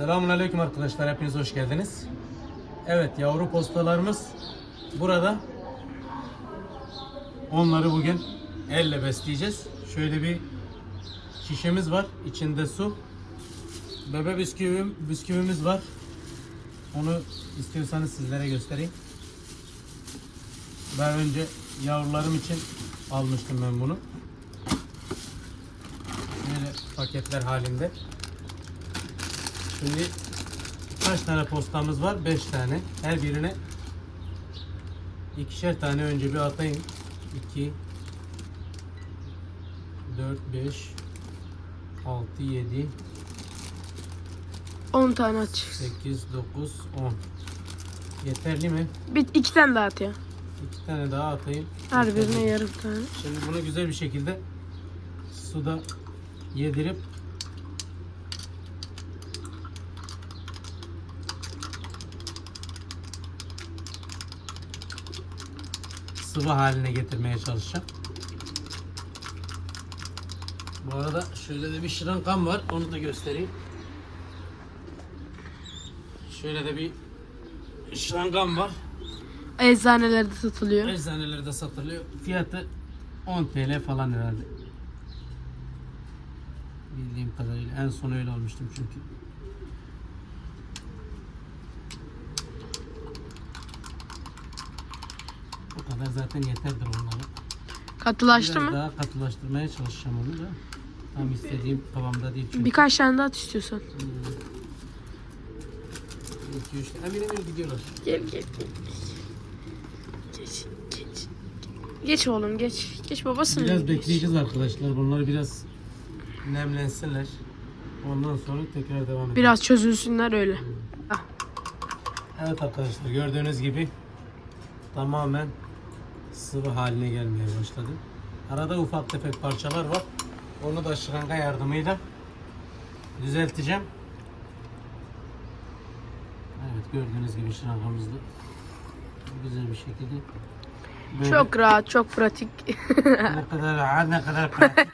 Selamun Aleyküm arkadaşlar. Hepiniz hoş geldiniz. Evet yavru postalarımız burada. Onları bugün elle besleyeceğiz. Şöyle bir şişemiz var. İçinde su. Bebe bisküvim, bisküvimiz var. Onu istiyorsanız sizlere göstereyim. Daha önce yavrularım için almıştım ben bunu. Böyle paketler halinde. Şimdi kaç tane postamız var? 5 tane. Her birine ikişer tane önce bir atayım. 2 4 5 6 7 10 tane aç. 8 9 10 Yeterli mi? Bir iki tane daha at ya. İki tane daha atayım. Her birine yarım tane. Şimdi bunu güzel bir şekilde suda yedirip sıvı haline getirmeye çalışacağım. Bu arada şöyle de bir şırınkam var. Onu da göstereyim. Şöyle de bir şırınkam var. Eczanelerde satılıyor. Eczanelerde satılıyor. Fiyatı 10 TL falan herhalde. Bildiğim kadarıyla. En son öyle almıştım çünkü. Bu kadar zaten yeterdir onlara. Katılaştı Biraz mı? daha katılaştırmaya çalışacağım onu da. Tam istediğim kıvamda değil çünkü. Birkaç tane daha at istiyorsan. 2 3 Emir emir gidiyorlar. Gel gel gel. Geç geç. Geç oğlum geç. Geç babasını. Biraz geç. bekleyeceğiz arkadaşlar. Bunlar biraz nemlensinler. Ondan sonra tekrar devam edelim. Biraz çözülsünler öyle. Evet arkadaşlar gördüğünüz gibi tamamen sıvı haline gelmeye başladı. Arada ufak tefek parçalar var. Onu da şırınga yardımıyla düzelteceğim. Evet gördüğünüz gibi şırıngamızda güzel bir şekilde böyle Çok rahat, çok pratik. ne kadar rahat ne kadar pratik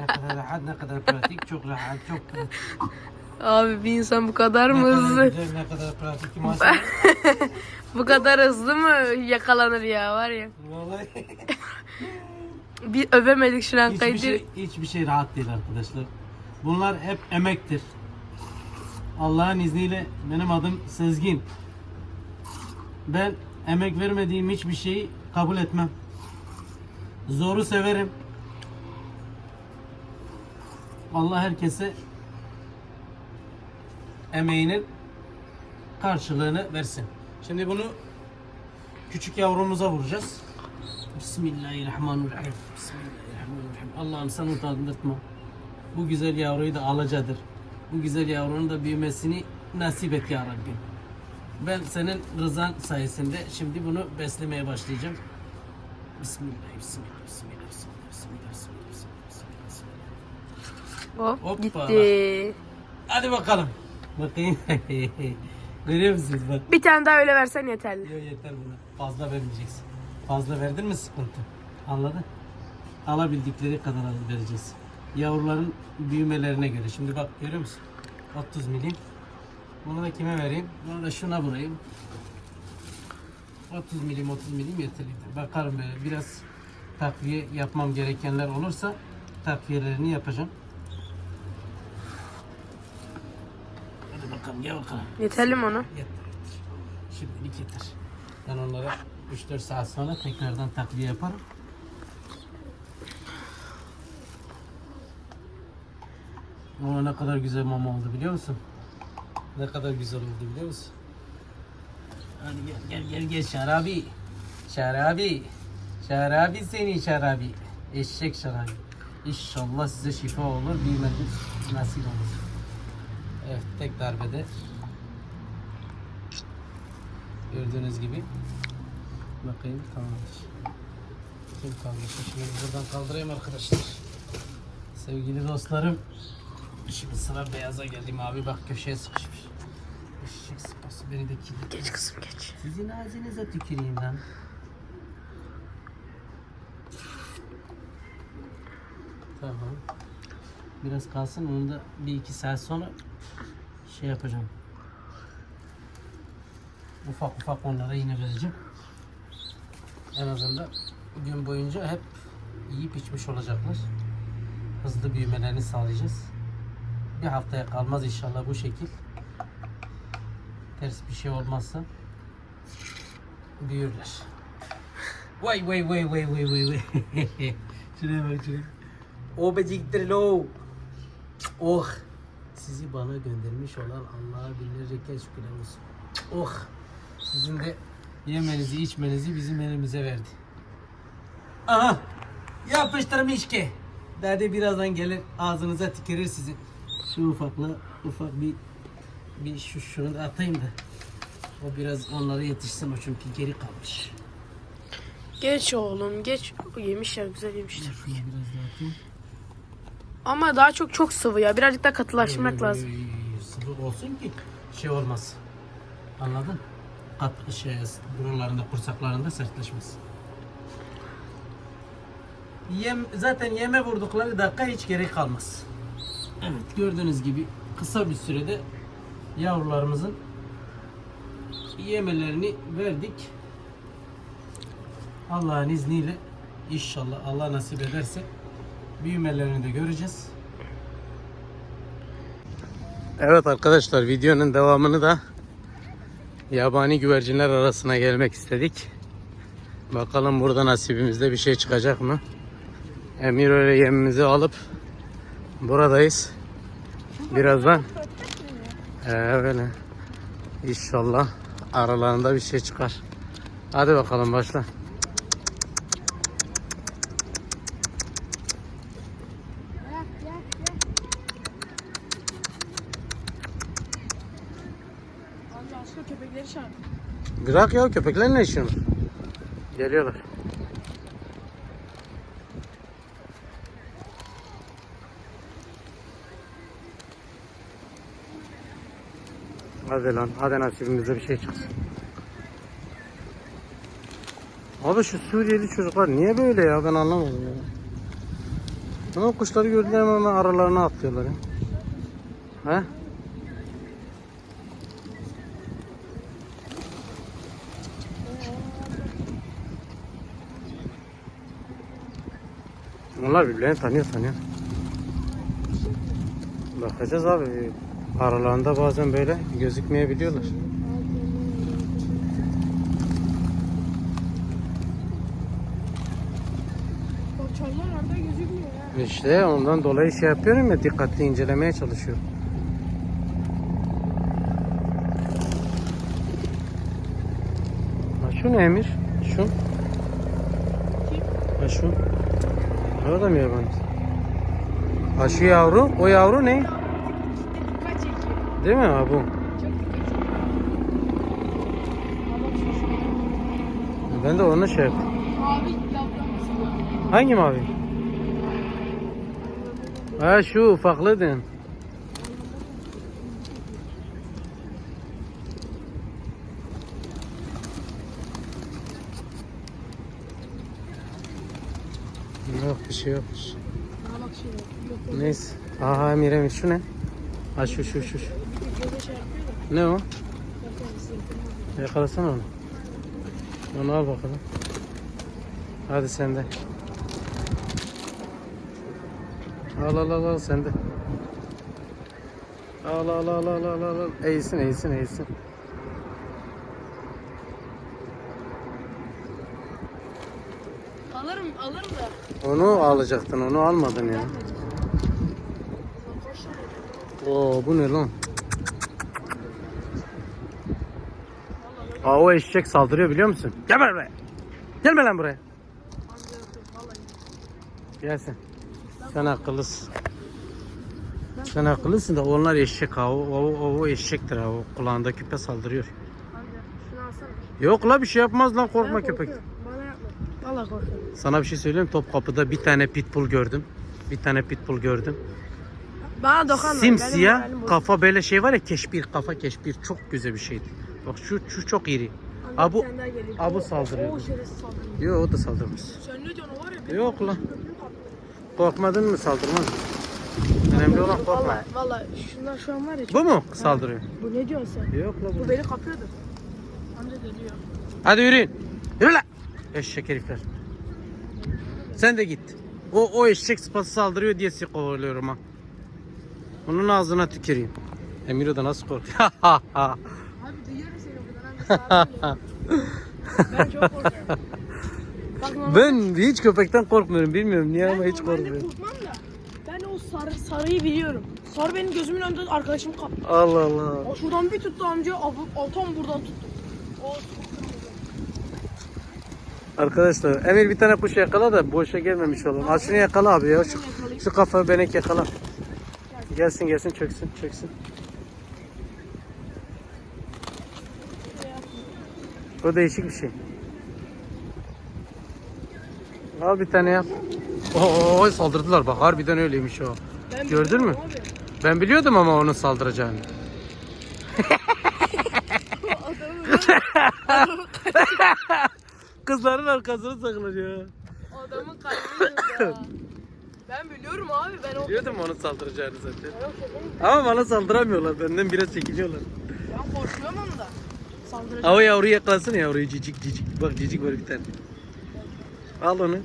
ne kadar rahat ne kadar pratik çok rahat çok pratik Abi bir insan bu kadar mı hızlı? ne kadar pratik maşallah Bu kadar hızlı mı yakalanır ya var ya. vallahi Bir övemedik şu an Hiçbir kaydı. şey, hiçbir şey rahat değil arkadaşlar. Bunlar hep emektir. Allah'ın izniyle benim adım Sezgin. Ben emek vermediğim hiçbir şeyi kabul etmem. Zoru severim. Allah herkese emeğinin karşılığını versin. Şimdi bunu küçük yavrumuza vuracağız. Bismillahirrahmanirrahim. Bismillahirrahmanirrahim. Allah'ım sen utandırtma. Bu güzel yavruyu da alacadır. Bu güzel yavrunun da büyümesini nasip et ya Rabbi. Ben senin rızan sayesinde şimdi bunu beslemeye başlayacağım. Bismillah, bismillah, bismillah, bismillah, bismillah, bismillah, bismillah, bismillah. Hop Hoppa. gitti. Hadi bakalım. Bakayım. Görüyor musunuz bak. Bir tane daha öyle versen yeterli. Yok yeter buna. Fazla vermeyeceksin. Fazla verdin mi sıkıntı. Anladın? Alabildikleri kadar vereceğiz. Yavruların büyümelerine göre. Şimdi bak görüyor musun? 30 milim. Bunu da kime vereyim? Bunu da şuna vurayım. 30 milim 30 milim yeterlidir. Bakarım böyle biraz takviye yapmam gerekenler olursa takviyelerini yapacağım. Hadi bakalım gel bakalım. Yeterli mi ona? Yeter yeter. Şimdilik yeter. Ben onlara 3-4 saat sonra tekrardan takviye yaparım. Ama ne kadar güzel mama oldu biliyor musun? Ne kadar güzel oldu biliyor musun? Hadi gel gel gel gel şarabi. Şarabi. Şarabi seni şarabi. Eşek şarabi. İnşallah size şifa olur. Büyümeniz nasip olur. Evet tek darbede gördüğünüz gibi bakayım tamamdır. Kim kalmış? Şimdi buradan kaldırayım arkadaşlar. Sevgili dostlarım şimdi sıra beyaza geldi mavi bak köşeye sıkışmış. Eşek sıpası beni de kilitli. Geç kızım geç. Sizin ağzınıza tüküreyim lan. Tamam. Biraz kalsın onu da bir iki saat sonra şey yapacağım. Ufak ufak onlara yine vereceğim. En azından gün boyunca hep yiyip içmiş olacaklar. Hızlı büyümelerini sağlayacağız. Bir haftaya kalmaz inşallah bu şekil. Ters bir şey olmazsa büyürler. Vay vay vay vay vay vay vay. şuraya bak şuraya. O lo. Oh. Sizi bana göndermiş olan Allah'a binlerce kez şükürler olsun. Oh. Sizin de yemenizi içmenizi bizim elimize verdi. Aha. Yapıştırmış ki. Dede birazdan gelir ağzınıza tükürür sizin. Şu ufakla ufak bir bir şu şunu da atayım da. O biraz onlara yetişsin o çünkü geri kalmış. Geç oğlum geç. Yemişler güzel yemişler. Şunu biraz daha atayım. Ama daha çok çok sıvı ya. Birazcık daha katılaştırmak lazım. Ee, Sıvı olsun ki şey olmaz. Anladın? Kat şey buralarında kursaklarında sertleşmez. Yem, zaten yeme vurdukları dakika hiç gerek kalmaz. Evet gördüğünüz gibi kısa bir sürede yavrularımızın yemelerini verdik. Allah'ın izniyle inşallah Allah nasip ederse büyümelerini de göreceğiz. Evet arkadaşlar videonun devamını da yabani güvercinler arasına gelmek istedik. Bakalım burada nasibimizde bir şey çıkacak mı? Emir öyle yemimizi alıp buradayız. Birazdan ee, öyle. İnşallah aralarında bir şey çıkar. Hadi bakalım başla. Bırak ya köpekler ne işin? Geliyorlar. Hadi lan, hadi nasibimizde bir şey çıksın. Abi şu Suriyeli çocuklar niye böyle ya ben anlamadım ya. Ama kuşları gördüler hemen aralarına atlıyorlar ya. He? Onlar birbirlerini tanıyor tanıyor. Bakacağız abi. Aralarında bazen böyle gözükmeyebiliyorlar. İşte ondan dolayı şey yapıyorum ya dikkatli incelemeye çalışıyorum. Ha şu ne Emir? Şu. Ha şu. O da mı yabancı? Ha şu yavru. O yavru ne? Değil mi şu. Ben de onu şey yaptım. Hangi mavi? Ha şu ufaklı den. Yok bir şey yok. Aa bak şu. Yok yok. Neyse. Aha Emir şu ne? Ha şu şu şu. şu. Ne o? Yakalasana onu. Onu al bakalım. Hadi sen de. Al al al al sen de. Al al al al al al. al. Eğilsin eğilsin eğilsin. Alırım alırım da. Onu alacaktın onu almadın ya. Oo bu ne lan? Aa o eşek saldırıyor biliyor musun? Gel buraya. Gelme lan buraya. Gelsin. Sen akıllısın. Sen akıllısın da onlar eşek ha. O, o, o, eşektir ha. O kulağında küpe saldırıyor. Yok la bir şey yapmaz lan korkma köpek. Korkuyorum. Bana yapma. Valla korkuyorum. Sana bir şey söyleyeyim mi? Topkapı'da bir tane pitbull gördüm. Bir tane pitbull gördüm. Bana dokanma. Simsiyah Benim moralim kafa böyle şey var ya keşbir kafa keşbir çok güzel bir şeydi. Bak şu şu çok iri. bozuldu. Aa, bu- Bir tane daha geliyor. aa, bu O- saldırıyor. O şerefsiz saldırıyor. Yok o da saldırmaz. Sen ne diyorsun o var ya. benim Yok lan. köpeğim kaptı. Korkmadın mı saldırmaz. Önemli olan korkma. Valla valla şunlar şu an var ya. Bu mu saldırıyor? Bu ne diyorsun sen? Yok la Bu beni kapıyordu. Amca geliyor. Hadi yürüyün. Yürü lan. Eşek herifler. Sen de git. O, o eşek sıpası saldırıyor diye sizi kovalıyorum ha. Onun ağzına tüküreyim. Emiro da nasıl korkuyor? Abi duyuyorum seni buradan. Abi ben çok korkuyorum. Bak ben hiç köpekten korkmuyorum. Bilmiyorum niye ama Ben hiç normalde korkmuyorum. korkmam da. Ben o sarı, sarıyı biliyorum. Sarı benim gözümün önünde arkadaşım kaptı. Allah Allah. O şuradan bir tuttu amca, o, o tam buradan tuttu. O Arkadaşlar Emir bir tane kuş yakala da boşa gelmemiş olalım. Al şunu yakala abi ya. Şu, şu kafa benek yakala. Gelsin gelsin çöksün çöksün. O değişik bir şey. Al bir tane yap. Oo saldırdılar bak harbiden öyleymiş o. Ben Gördün mü? abi. Ben biliyordum ama onun saldıracağını. Kızların arkasına saklanıyor. Adamın kırdı ha. Ben biliyorum abi ben o... Biliyordum onun saldıracağını zaten. Ben o köpeğim. Ama bana saldıramıyorlar. Benden biraz çekiliyorlar. Ben korkuyorum onu da. Saldıracak. Ama yavruyu yakalasana yavruyu cicik cicik. Bak cicik var bir tane. Al onu.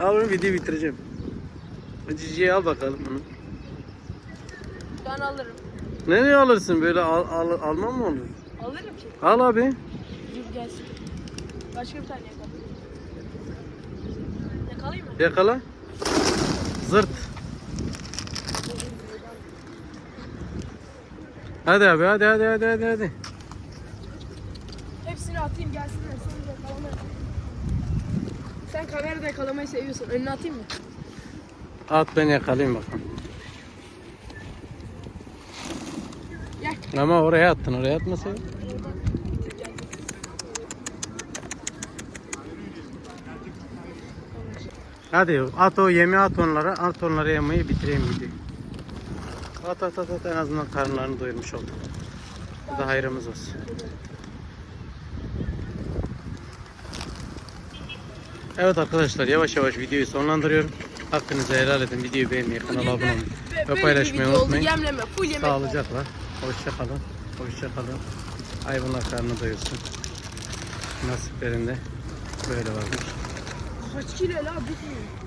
Al onu videoyu bitireceğim. O ciciyi al bakalım onu. Ben alırım. Nereye alırsın böyle al, al, almam mı olur? Alırım ki. Al abi. Dur gelsin. Başka bir tane yakalayayım. Yakalayayım mı? Yakala. Zırt. Hadi abi hadi hadi hadi hadi hadi. Hepsini atayım gelsinler sonra yakalamaya. Sen kamerada yakalamayı seviyorsun. Önüne atayım mı? At ben yakalayayım bakalım. Ama oraya attın oraya atmasaydın. Hadi at o yemi at onlara. At onlara yemeği bitireyim videoyu. At at at at en azından karnlarını doyurmuş olduk. Bu da hayrımız olsun. Evet arkadaşlar yavaş yavaş videoyu sonlandırıyorum. Hakkınızı helal edin. Videoyu beğenmeyi, kanala abone olmayı ve paylaşmayı unutmayın. Yemleme, full yemek. Sağlıcakla. Hoşça kalın. Hoşça kalın. Hayvanlar karnı doyursun. Nasiplerinde böyle varmış. Kaç kilo la bitmiyor.